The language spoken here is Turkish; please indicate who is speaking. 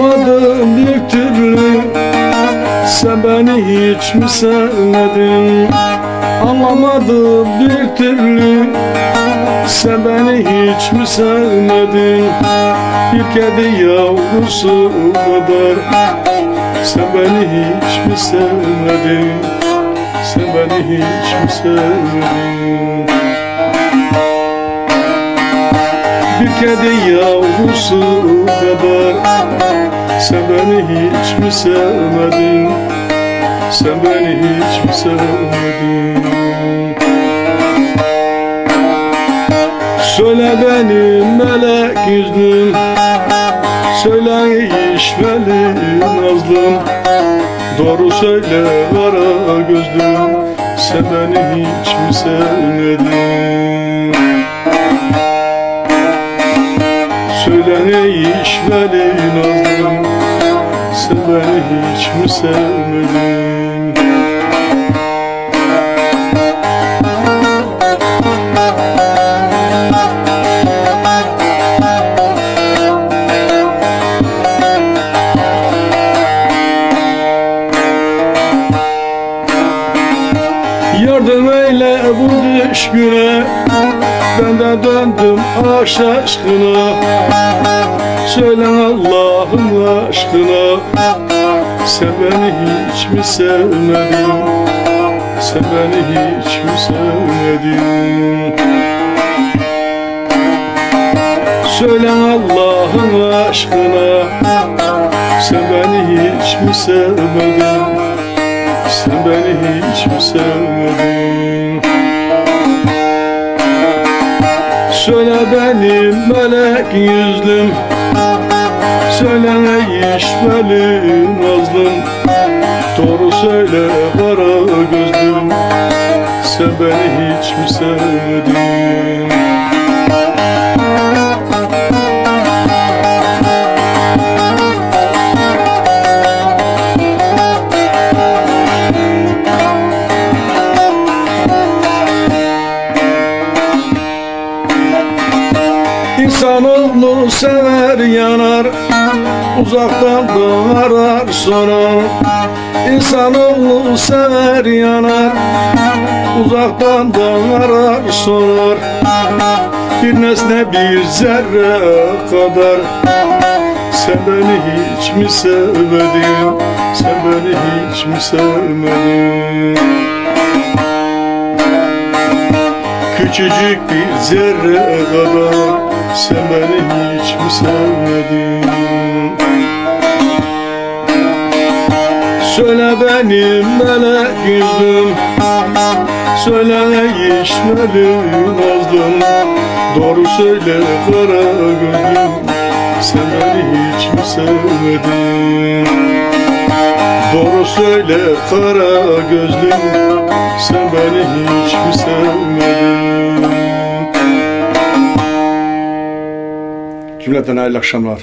Speaker 1: Anlamadım bir türlü. Sen beni hiç mi sevmedin? Anlamadım bir türlü. Sen beni hiç mi sevmedin? Bir kedi yavrusu kadar. Sen beni hiç mi sevmedin? Sen beni hiç mi sevmedin? Bir kedi yavrusu kadar Sen beni hiç mi sevmedin? Sen beni hiç mi sevmedin? Söyle benim melek yüzlüm. Söyle işveli nazlım. Doğru söyle kara gözlüm. Sen beni hiç mi sevmedin beni hiç mi sevmedin? Yardım eyle bu düşküne Ben de döndüm aşk aşkına. Söyle Allah'ın aşkına. Sen beni hiç mi sevmedin? Sen beni hiç mi sevmedin? Söyle Allah'ın aşkına. Sen beni hiç mi sevmedin? Sen beni hiç mi sevmedin Söyle benim melek yüzlüm. Söyle ne işveli nazlım Doğru söyle kara gözlüm. Sen beni hiç mi sevmedin İnsanoğlu sever yanar. Uzaktan da arar sorar İnsanoğlu sever yanar. Uzaktan da arar sorar. Bir nesne bir zerre kadar. Sen beni hiç mi sevmedin? Sen beni hiç mi sevmedin? Küçücük bir zerre kadar Sen beni hiç mi sevmedin? Söyle benim melek yüzlüm Söyle ne işmeli nazlım Doğru söyle kara gözlüm Sen beni hiç mi sevmedin? Doğru söyle kara gözlüm. Sen beni hiç mi sevmedin Cümleten hayırlı akşamlar.